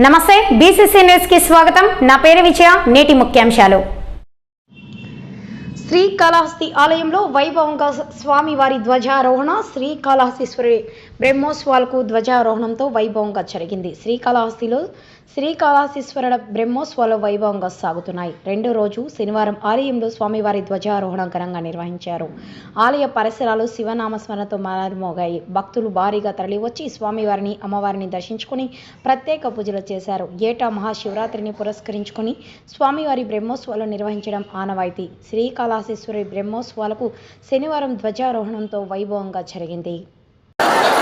నమస్తే బీసీసీ న్యూస్కి స్వాగతం. నా పేరు విజయ నేటి ముఖ్యాంశాలు. శ్రీకాళహస్తి ఆలయంలో వైభవంగా స్వామివారి ధ్వజారోహణ శ్రీకాళహస్తీశ్వరి బ్రహ్మోత్సవాలకు ధ్వజారోహణంతో వైభవంగా జరిగింది. శ్రీకాళహస్తిలో శ్రీకాళహస్తీశ్వరుడ బ్రహ్మోత్సవాలు వైభవంగా సాగుతున్నాయి. రెండో రోజు శనివారం ఆలయంలో స్వామివారి ధ్వజారోహణ ఘనంగా నిర్వహించారు. ఆలయ పరిసరాలు శివనామస్మరణతో మారుమోగాయి. భక్తులు భారీగా తరలివచ్చి స్వామివారిని అమ్మవారిని దర్శించుకుని ప్రత్యేక పూజలు చేశారు. ఏటా మహాశివరాత్రిని పురస్కరించుకుని స్వామివారి బ్రహ్మోత్సవాలు నిర్వహించడం ఆనవాయితీ. శ్రీకాళహస్తీశ్వరి బ్రహ్మోత్సవాలకు శనివారం ధ్వజారోహణంతో వైభవంగా జరిగింది.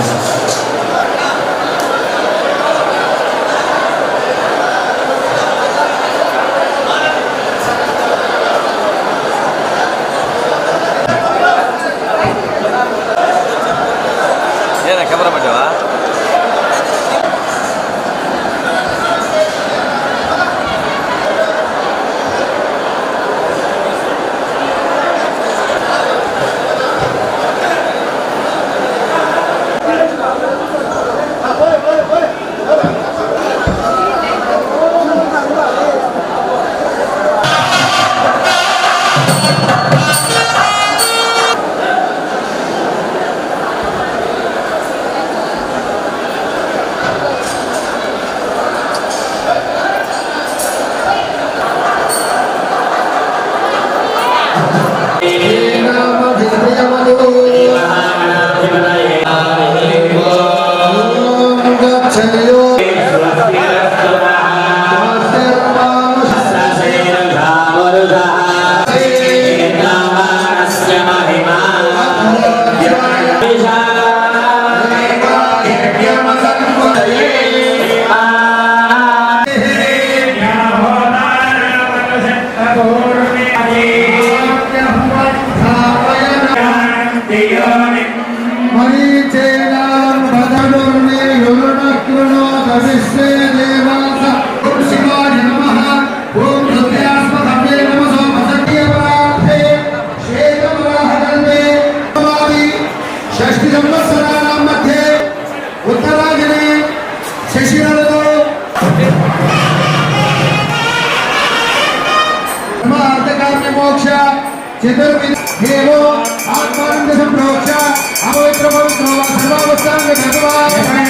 Jesus. సర్వావస్థాంగ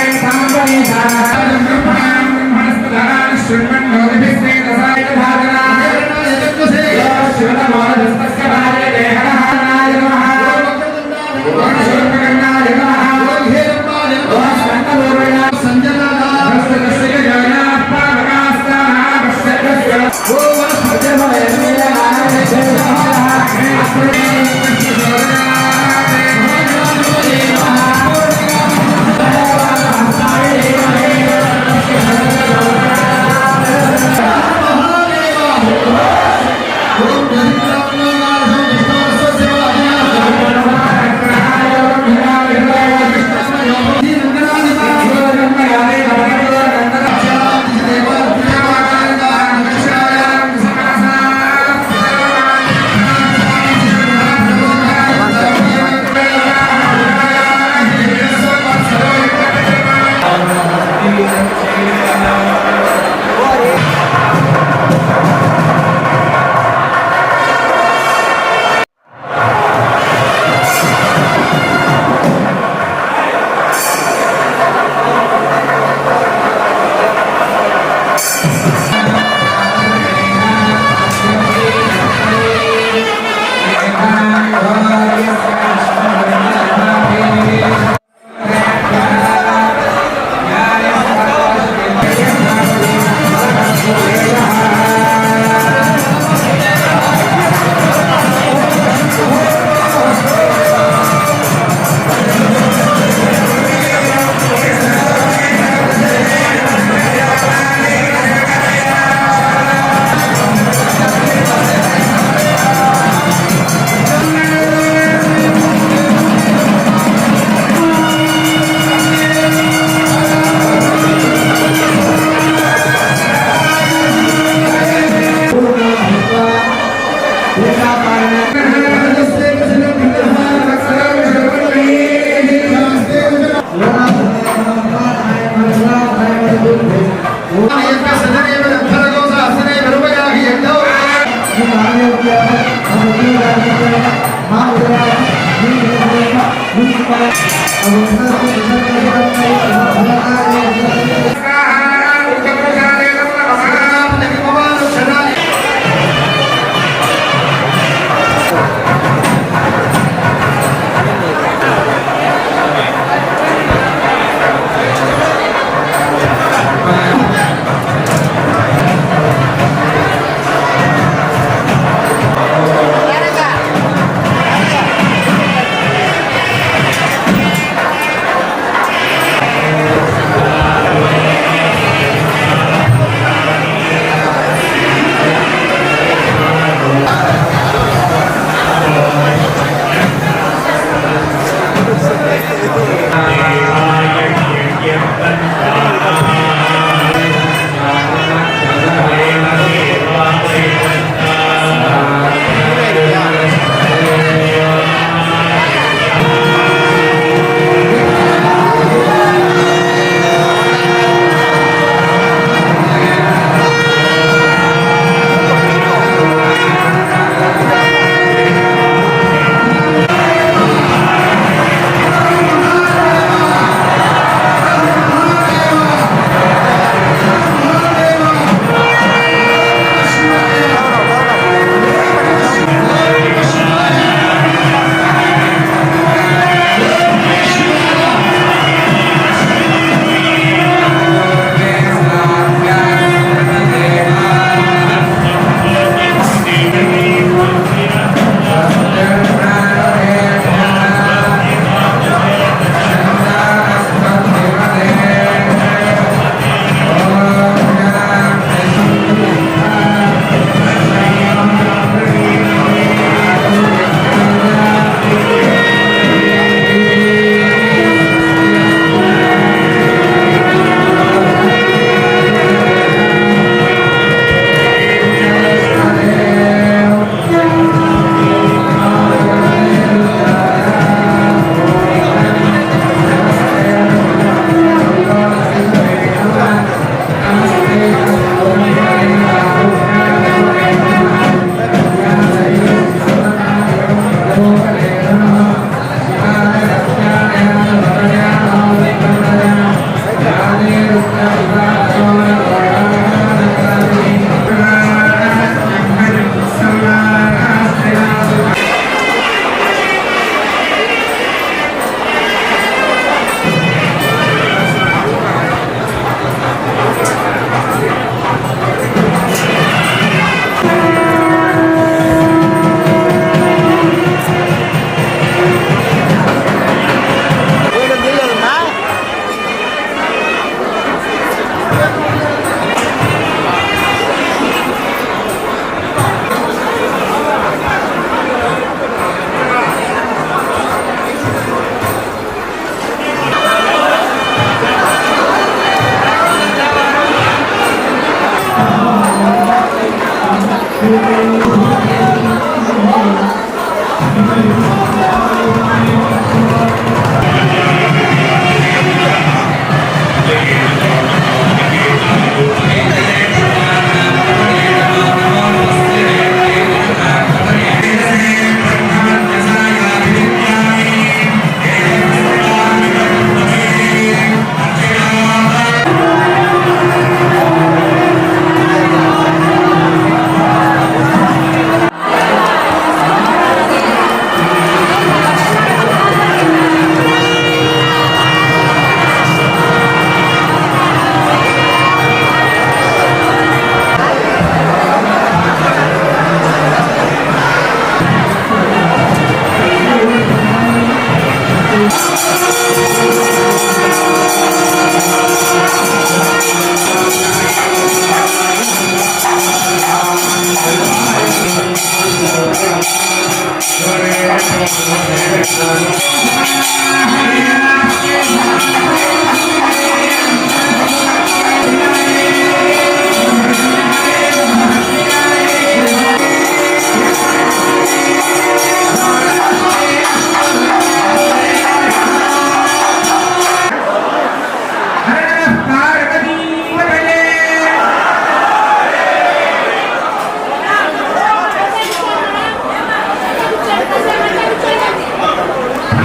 Thank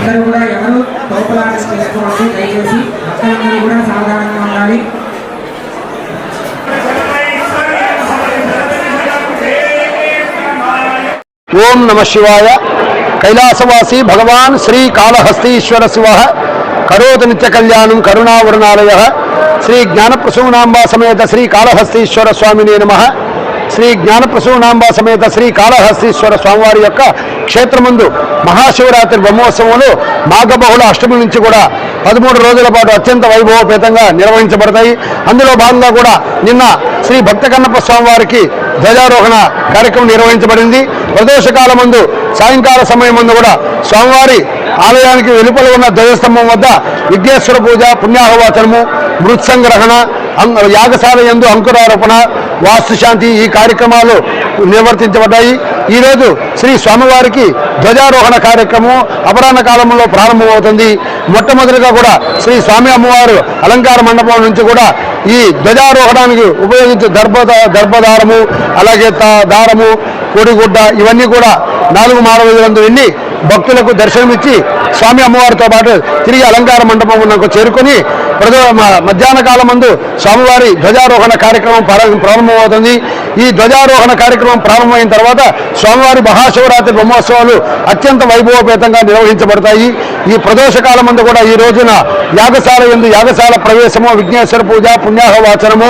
అందరూ కూడా ఎవరు తోపలాట చేసుకోవాలి దయచేసి భక్తులందరూ కూడా సావధానంగా ఉండాలి. ఓం నమ శివాయ. కైలాసవాసి భగవాన్ శ్రీ కాళహస్తీశ్వర శివ. కరోతు నిత్య కళ్యాణం కరుణావరణాలయ. శ్రీ జ్ఞానప్రసూనాంబ సమేత శ్రీ కాళహస్తీశ్వర స్వామినే నమ. శ్రీ జ్ఞానప్రసూనాంబ సమేత శ్రీ కాళహస్తీశ్వర స్వామివారి యొక్క క్షేత్రముందు మహాశివరాత్రి బ్రహ్మోత్సవంలో మాఘబహుళ అష్టమి నుంచి కూడా పదమూడు రోజుల పాటు అత్యంత వైభవపేతంగా నిర్వహించబడతాయి. అందులో భాగంగా కూడా నిన్న శ్రీ భక్త కన్నప్ప స్వామివారికి ధ్వజారోహణ కార్యక్రమం నిర్వహించబడింది. ప్రదోషకాల ముందు సాయంకాల సమయం ముందు కూడా స్వామివారి ఆలయానికి వెలుపల ఉన్న ధ్వజస్తంభం వద్ద విఘ్నేశ్వర పూజ పుణ్యాహవాచనము మృత్సంగ్రహణ యాగశాల యందు అంకురారోపణ వాస్తుశాంతి ఈ కార్యక్రమాలు నిర్వర్తించబడ్డాయి. ఈరోజు శ్రీ స్వామివారికి ధ్వజారోహణ కార్యక్రమం అపరాహ్న కాలంలో ప్రారంభమవుతుంది. మొట్టమొదటిగా కూడా శ్రీ స్వామి అమ్మవారు అలంకార మండపం నుంచి కూడా ఈ ధ్వజారోహణానికి ఉపయోగించే దర్భ దర్భదారము అలాగే దారము కోడిగుడ్డ ఇవన్నీ కూడా నాలుగు మాడవీధులందు వెళ్ళి భక్తులకు దర్శనమిచ్చి స్వామి అమ్మవారితో పాటు తిరిగి అలంకార మండపం నాకు చేరుకొని మధ్యాహ్న కాలం మందు స్వామివారి ధ్వజారోహణ కార్యక్రమం ప్రారంభమవుతుంది. ఈ ధ్వజారోహణ కార్యక్రమం ప్రారంభమైన తర్వాత స్వామివారి మహాశివరాత్రి బ్రహ్మోత్సవాలు అత్యంత వైభవపేతంగా నిర్వహించబడతాయి. ఈ ప్రదోష కాలం కూడా ఈ రోజున యాగశాల ఎందు యాగశాల ప్రవేశము విఘ్నేశ్వర పూజ పుణ్యాహవాచనము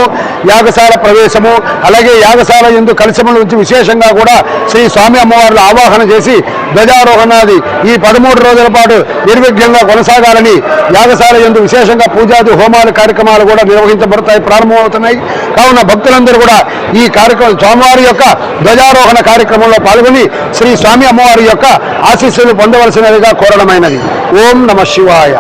యాగశాల ప్రవేశము అలాగే యాగశాల ఎందు కలశముల నుంచి విశేషంగా కూడా శ్రీ స్వామి అమ్మవార్ల ఆవాహన చేసి ధ్వజారోహణాది ఈ పదమూడు రోజుల పాటు నిర్విఘ్నంగా కొనసాగాలని యాగశాల ఎందు విశేషంగా పూజ పూజాది హోమాల కార్యక్రమాలు కూడా నిర్వహించబడతాయి ప్రారంభమవుతున్నాయి. కావున భక్తులందరూ కూడా ఈ కార్యక్రమం స్వామివారి యొక్క ధ్వజారోహణ కార్యక్రమంలో పాల్గొని శ్రీ స్వామి అమ్మవారి యొక్క ఆశీస్సులు పొందవలసినదిగా కోరడమైనది. ఓం నమ శివాయ.